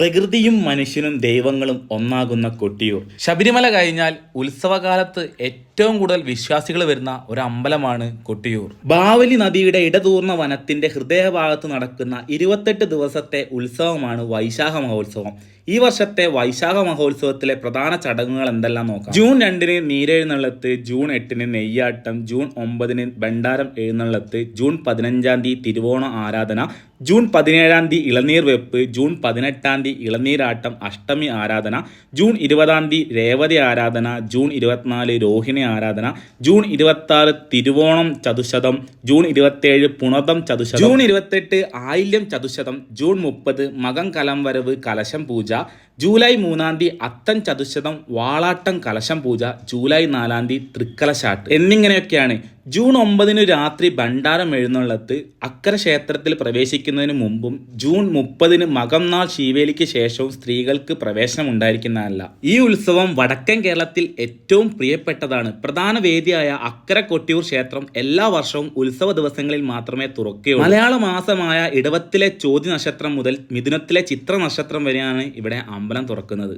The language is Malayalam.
പ്രകൃതിയും മനുഷ്യനും ദൈവങ്ങളും ഒന്നാകുന്ന കൊട്ടിയൂർ. ശബരിമല കഴിഞ്ഞാൽ ഉത്സവകാലത്ത് ഏറ്റവും കൂടുതൽ വിശ്വാസികൾ വരുന്ന ഒരു അമ്പലമാണ് കൊട്ടിയൂർ. ബാവലി നദിയുടെ ഇടതൂർന്ന വനത്തിന്റെ ഹൃദയഭാഗത്ത് നടക്കുന്ന ഇരുപത്തെട്ട് ദിവസത്തെ ഉത്സവമാണ് വൈശാഖ മഹോത്സവം. ഈ വർഷത്തെ വൈശാഖ മഹോത്സവത്തിലെ പ്രധാന ചടങ്ങുകൾ എന്തെല്ലാം നോക്കാം? ജൂൺ രണ്ടിന് നീരെഴുന്നള്ളത്ത് ജൂൺ എട്ടിന് നെയ്യാട്ടം ജൂൺ ഒമ്പതിന് ഭണ്ഡാരം എഴുന്നള്ളത്ത് ജൂൺ പതിനഞ്ചാം തീയതി തിരുവോണ ആരാധന ജൂൺ പതിനേഴാം തീയതി ഇളനീർ വെപ്പ് ജൂൺ പതിനെട്ടാം തീയതി ഇളനീരാട്ടം അഷ്ടമി ആരാധന ജൂൺ ഇരുപതാം തീയതി രേവതി ആരാധന ജൂൺ ഇരുപത്തിനാല് രോഹിണി ആരാധന ജൂൺ ഇരുപത്തി ആറ് തിരുവോണം ചതുശതം ജൂൺ ഇരുപത്തേഴ് പുണതം ചതുശതം ജൂൺ ഇരുപത്തെട്ട് ആയില്യം ചതുശതം ജൂൺ മുപ്പത് മകം കലം വരവ് കലശം പൂജ ജൂലൈ മൂന്നാം തീയതി അത്തം ചതുശതം വാളാട്ടം കലശം പൂജ ജൂലൈ നാലാം തീയതി തൃക്കലശാട്ട്. എന്നിങ്ങനെയൊക്കെയാണ് ജൂൺ ഒമ്പതിന് രാത്രി ഭണ്ഡാരം എഴുന്നള്ളത്ത് അക്കര ക്ഷേത്രത്തിൽ പ്രവേശിക്കുന്നതിന് മുമ്പും ജൂൺ മുപ്പതിന് മകംനാൾ ശീവേലിക്ക് ശേഷവും സ്ത്രീകൾക്ക് പ്രവേശനം ഉണ്ടായിരിക്കുന്നതല്ല ഈ ഉത്സവം വടക്കൻ കേരളത്തിൽ ഏറ്റവും പ്രിയപ്പെട്ടതാണ്. പ്രധാന വേദിയായ അക്കര കൊട്ടിയൂർ ക്ഷേത്രം എല്ലാ വർഷവും ഉത്സവ ദിവസങ്ങളിൽ മാത്രമേ തുറക്കുകയുള്ളൂ. മലയാള മാസമായ ഇടവത്തിലെ ചോതി നക്ഷത്രം മുതൽ മിഥുനത്തിലെ ചിത്ര നക്ഷത്രം വരെയാണ് ഇവിടെ അമ്പലം തുറക്കുന്നത്.